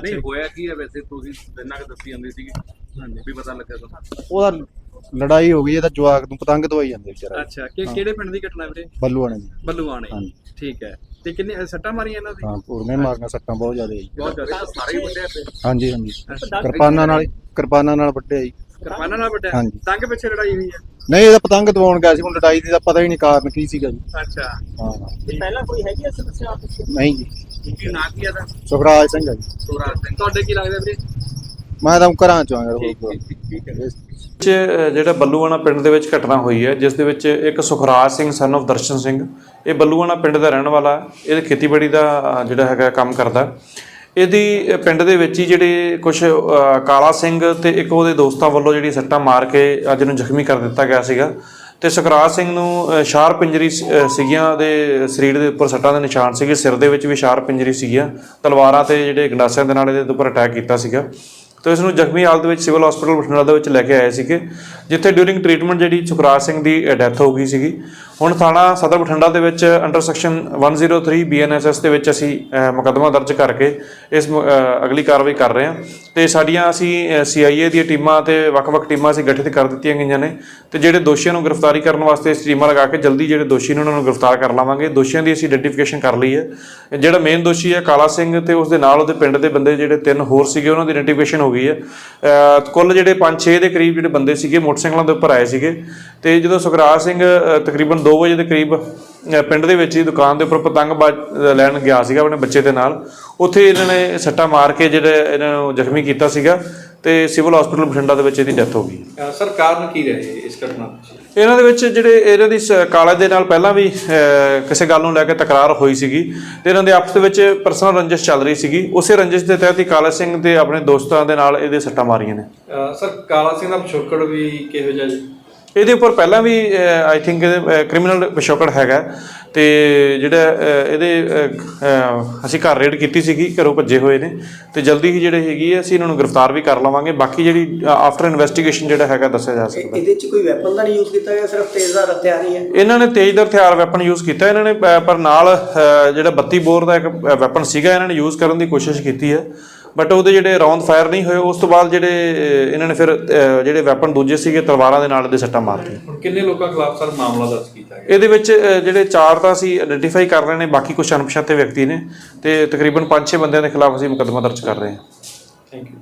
ਨਹੀਂ ਹੋਇਆ ਕੀ ਹੈ? ਵੈਸੇ ਤੁਸੀਂ ਇੰਨਾ ਕੁ ਦੱਸੀ ਜਾਂਦੀ ਸੀਗੀ ਹਾਂਜੀ। ਵੀ ਪਤਾ ਲੱਗਾ ਤੁਹਾਨੂੰ। ਉਹਦਾ ਲੜਾਈ ਹੋ ਗਈ ਇਹਦਾ ਜਵਾਕ ਨੂੰ ਪਤੰਗ ਦਵਾਈ ਜਾਂਦੇ ਵਿਚਾਰਾ। ਅੱਛਾ ਕਿ ਕਿਹੜੇ ਪਿੰਡ ਦੀ ਘਟਨਾ ਵੀਰੇ? ਬੱਲੂਆਣੇ ਦੀ। ਬੱਲੂਆਣੇ। ਹਾਂਜੀ। ਠੀਕ ਹੈ। ਤੇ ਕਿੰਨੇ ਸੱਟਾਂ ਮਾਰੀਆਂ ਇਹਨਾਂ ਦੀ? ਹਾਂ ਪੂਰਨੇ ਮਾਰਨਾ ਸੱਟਾਂ ਬਹੁਤ ਜ਼ਿਆਦਾ ਜੀ। ਬਹੁਤ ਜ਼ਿਆਦਾ। ਸਾਰੇ ਵੱਡੇ ਤੇ ਹਾਂਜੀ ਹਾਂਜੀ। ਕਿਰਪਾਨਾਂ ਨਾਲ ਕਿਰਪਾਨਾਂ ਨਾਲ ਵੱਢਿਆ ਜੀ। ਕਿਰਪਾਨਾਂ ਨਾਲ ਵੱਡਿਆ ਹਾਂਜੀ। ਤੰਗ ਪਿੱਛੇ ਲੜਾਈ ਹੋਈ ਹੈ? ਨਹੀਂ ਇਹਦਾ ਪਤੰਗ ਦਵਾਉਣ ਗਿਆ ਸੀ ਹੁਣ ਲੜਾਈ ਦੀ ਤਾਂ ਪਤਾ ਹੀ ਨਹੀਂ ਕਾਰਨ ਕੀ ਸੀਗਾ ਜੀ। ਅੱਛਾ। ਹਾਂ। ਪਹਿਲਾਂ ਕੋਈ ਹੈਗੀ ਸਮੱਸਿਆ ਆਪਸ ਨਹੀਂ ਜੀ। ਕੀ ਨਾਂ ਕੀ ਦਾ? ਸੁਖਰਾਜ ਸਿੰਘ ਆ ਜੀ। ਸੋਰਾਜ ਸਿੰਘ। ਤੁਹਾਡੇ ਕੀ ਲੱਗਦਾ ਵੀਰੇ? ਮੈਂ ਤਾਂ ਘਰਾਂ ਚੋਂ ਆਇਆ ਠੀਕ ਹੈ। ਅ, ਜਿਹੜਾ ਬੱਲੂਆਣਾ ਪਿੰਡ ਦੇ ਵਿੱਚ ਘਟਨਾ ਹੋਈ ਹੈ ਜਿਸ ਦੇ ਵਿੱਚ ਇੱਕ ਸੁਖਰਾਜ ਸਿੰਘ ਸਨ of ਦਰਸ਼ਨ ਸਿੰਘ ਇਹ ਬੱਲੂਆਣਾ ਪਿੰਡ ਦਾ ਰਹਿਣ ਵਾਲਾ ਹੈ। ਇਹ ਖੇਤੀਬਾੜੀ ਦਾ ਅ, ਜਿਹੜਾ ਹੈਗਾ ਕੰਮ ਕਰਦਾ। ਹੈ। ਇਹਦੀ ਅ, ਪਿੰਡ ਦੇ ਵਿੱਚ ਹੀ ਜਿਹੜੇ ਕੁਝ ਕਾਲਾ ਸਿੰਘ ਤੇ ਇੱਕ ਉਹਦੇ ਦੋਸਤਾਂ ਵੱਲੋਂ ਜਿਹੜੀ ਸੱਟਾਂ ਮਾਰ ਕੇ ਅੱਜ ਨੂੰ ਜ਼ਖਮੀ ਕਰ ਦਿੱਤਾ ਗਿਆ ਸੀਗਾ। ਤੇ ਸੁਖਰਾਜ ਸਿੰਘ ਨੂੰ ਅ, ਸ਼ਾਰਪ ਇੰਜਰੀ ਸੀਗੀਆਂ ਦੇ ਸਰੀਰ ਦੇ ਉੱਪਰ ਸੱਟਾਂ ਦੇ ਨਿਸ਼ਾਨ ਸੀਗੇ ਸਿਰ ਦੇ ਵਿੱਚ ਵੀ ਸ਼ਾਰਪ ਇੰਜਰੀ ਸੀਗੀਆਂ ਤਲਵਾਰਾਂ ਤੇ ਜਿਹੜੇ ਗੰਡਾਸਿਆਂ ਦੇ ਨਾਲ ਇਹਦੇ ਉੱਪਰ ਅਟੈਕ ਕੀਤਾ ਸੀਗਾ। ਤੇ ਇਸ ਨੂੰ ਜ਼ਖਮੀ ਹਾਲਤ ਵਿੱਚ ਸਿਵਲ ਹਸਪੀਟਲ ਬਠਿੰਡਾ ਦੇ ਵਿੱਚ ਲੈ ਕੇ ਆਏ ਸੀਗੇ ਜਿੱਥੇ ਡਿਊਰਿੰਗ ਟ੍ਰੀਟਮੈਂਟ ਜਿਹੜੀ ਸੁਖਰਾਜ ਸਿੰਘ ਦੀ ਡੈਥ ਹੋ ਗਈ ਸੀਗੀ। ਹੁਣ ਥਾਣਾ ਸਦਰ ਬਠਿੰਡਾ ਦੇ ਵਿੱਚ ਅੰਡਰ ਸੈਕਸ਼ਨ 103 ਬੀਐਨਐਸਐਸ ਦੇ ਵਿੱਚ ਅਸੀਂ ਅ, ਮੁਕੱਦਮਾ ਦਰਜ ਕਰਕੇ ਇਸ ਮ- ਅਗਲੀ ਕਾਰਵਾਈ ਕਰ ਰਹੇ ਹਾਂ। ਤੇ ਸਾਡੀਆਂ ਅਸੀਂ ਸੀਆਈਏ ਦੀਆਂ ਟੀਮਾਂ ਤੇ ਵੱਖ-ਵੱਖ ਟੀਮਾਂ ਅਸੀਂ ਗਠਿਤ ਕਰ ਦਿੱਤੀਆਂ ਗਈਆਂ ਨੇ। ਤੇ ਜਿਹੜੇ ਦੋਸ਼ੀਆਂ ਨੂੰ ਗ੍ਰਿਫਤਾਰੀ ਕਰਨ ਵਾਸਤੇ ਇਸ ਟੀਮਾਂ ਲਗਾ ਕੇ ਜਲਦੀ ਜਿਹੜੇ ਦੋਸ਼ੀ ਨੇ ਉਹਨਾਂ ਨੂੰ ਗ੍ਰਿਫਤਾਰ ਕਰ ਲਾਵਾਂਗੇ। ਦੋਸ਼ੀਆਂ ਦੀ ਅਸੀਂ ਆਇਡੈਂਟੀਫਿਕੇਸ਼ਨ ਕਰ ਲਈ ਹੈ। ਜਿਹੜਾ ਮੇਨ ਦੋਸ਼ੀ ਹੈ ਕਾਲਾ ਸਿੰਘ ਤੇ ਉਸ ਦੇ ਨਾਲ ਉਹਦੇ ਪਿੰਡ ਦੇ ਬੰਦੇ ਜਿਹੜੇ ਤਿੰਨ ਹੋਰ ਸੀਗੇ ਉਹਨਾਂ ਦੀ ਆਇਡੈਂਟੀਫਿਕੇਸ਼ਨ ਹੋ ਗਈ ਹੈ। ਕੁੱਲ ਜਿਹੜੇ 5-6 ਦੇ ਕਰੀਬ ਜਿਹੜੇ ਬੰਦੇ ਸੀਗੇ ਮੋਟਰਸਾਈਕਲਾਂ ਦੇ ਉੱਪਰ ਆਏ ਸੀਗੇ। ਤੇ ਜਦੋਂ ਸੁਖਰਾਜ ਸਿੰਘ ਤਕਰੀਬਨ 2 ਵਜੇ ਦੇ ਕਰੀਬ ਪਿੰਡ ਦੇ ਵਿੱਚ ਹੀ ਦੁਕਾਨ ਦੇ ਉੱਪਰ ਪਤੰਗ ਲੈਣ ਗਿਆ ਸੀਗਾ ਆਪਣੇ ਬੱਚੇ ਦੇ ਨਾਲ। ਉੱਥੇ ਇਹਨਾਂ ਨੇ ਸੱਟਾ ਮਾਰ ਕੇ ਜਿਹੜੇ ਇਹਨਾਂ ਨੂੰ ਜ਼ਖਮੀ ਕੀਤਾ ਸੀਗਾ ਤੇ ਸਿਵਲ ਹਸਪੀਟਲ ਬਠਿੰਡਾ ਦੇ ਵਿੱਚ ਇਹਦੀ ਡੈਥ ਹੋ ਗਈ। ਸਰ, ਕਾਰਨ ਕੀ ਰਹੇ ਇਸ ਘਟਨਾ ਇਹਨਾਂ ਦੇ ਵਿੱਚ ਜਿਹੜੇ ਇਹਨਾਂ ਦੀ ਸ- ਕਾਲੇ ਦੇ ਨਾਲ ਪਹਿਲਾਂ ਵੀ ਕਿਸੇ ਗੱਲ ਨੂੰ ਲੈ ਕੇ ਤਕਰਾਰ ਹੋਈ ਸੀਗੀ ਤੇ ਇਹਨਾਂ ਦੇ ਆਪਸ ਦੇ ਵਿੱਚ ਪਰਸਨਲ ਰੰਜਿਸ਼ ਚੱਲ ਰਹੀ ਸੀਗੀ। ਉਸੇ ਰੰਜਿਸ਼ ਦੇ ਤਹਿਤ ਹੀ ਕਾਲਾ ਸਿੰਘ ਤੇ ਆਪਣੇ ਦੋਸਤਾਂ ਦੇ ਨਾਲ ਇਹਦੇ ਸੱਟਾਂ ਮਾਰੀਆਂ ਨੇ। ਸਰ, ਕਾਲਾ ਸਿੰਘ ਦਾ ਪਿਛੋਕੜ ਵੀ ਕਿਹੋ ਜਿਹਾ ਜੀ? ਇਹਦੇ ਉੱਪਰ ਪਹਿਲਾਂ ਵੀ ਆਈ ਥਿੰਕ ਕ੍ਰਿਮੀਨਲ ਪਿਛੋਕੜ ਹੈਗਾ। ਤੇ ਜਿਹੜਾ ਇਹਦੇ ਅਸੀਂ ਘਰ ਰੇਡ ਕੀਤੀ ਸੀਗੀ ਘਰੋਂ ਭੱਜੇ ਹੋਏ ਨੇ। ਤੇ ਜਲਦੀ ਹੀ ਜਿਹੜੇ ਹੈਗੀ ਅਸੀਂ ਇਹਨਾਂ ਨੂੰ ਗ੍ਰਿਫਤਾਰ ਵੀ ਕਰ ਲਵਾਂਗੇ। ਬਾਕੀ ਜਿਹੜੀ ਆਫਟਰ ਇਨਵੈਸਟੀਗੇਸ਼ਨ ਜਿਹੜਾ ਹੈਗਾ ਦੱਸਿਆ ਜਾ ਸਕਦਾ। ਇਹਦੇ ਚ ਕੋਈ ਵੈਪਨ ਤਾਂ ਨਹੀਂ ਯੂਜ਼ ਕੀਤਾ ਗਿਆ ਸਿਰਫ ਤੇਜ਼ਧਾਰ ਹਥਿਆਰ ਹੀ ਹੈ? ਇਹਨਾਂ ਨੇ ਤੇਜ਼ਦਰ ਹਥਿਆਰ ਵੈਪਨ ਯੂਜ਼ ਕੀਤਾ। ਇਹਨਾਂ ਨੇ ਪਰ ਨਾਲ ਜਿਹੜਾ 32 ਬੋਰ ਦਾ ਇੱਕ ਵੈਪਨ ਸੀਗਾ ਇਹਨਾਂ ਨੇ ਯੂਜ਼ ਕਰਨ ਦੀ ਕੋਸ਼ਿਸ਼ ਕੀਤੀ ਹੈ। ਬਟ ਉਹਦੇ ਜਿਹੜੇ ਰੌਂਦ ਫਾਇਰ ਨਹੀਂ ਹੋਏ ਉਸ ਤੋਂ ਬਾਅਦ ਜਿਹੜੇ ਇਹਨਾਂ ਨੇ ਫਿਰ ਜਿਹੜੇ ਵੈਪਨ ਦੂਜੇ ਸੀਗੇ ਤਲਵਾਰਾਂ ਦੇ ਨਾਲ ਇਹਦੇ ਸੱਟਾਂ ਮਾਰਤੀਆਂ। ਹੁਣ ਕਿੰਨੇ ਲੋਕਾਂ ਖਿਲਾਫ ਸਰ ਮਾਮਲਾ ਦਰਜ ਕੀਤਾ ਗਿਆ? ਇਹਦੇ ਵਿੱਚ ਜਿਹੜੇ ਚਾਰ ਤਾਂ ਅਸੀਂ ਆਇਡੈਂਟੀਫਾਈ ਕਰ ਰਹੇ ਨੇ ਬਾਕੀ ਕੁਝ ਅਣਪਛਾਤੇ ਵਿਅਕਤੀ ਨੇ। ਤੇ ਤਕਰੀਬਨ 5-6 ਬੰਦਿਆਂ ਦੇ ਖਿਲਾਫ ਅਸੀਂ ਮੁਕੱਦਮਾ ਦਰਜ ਕਰ ਰਹੇ ਹਾਂ। Thank you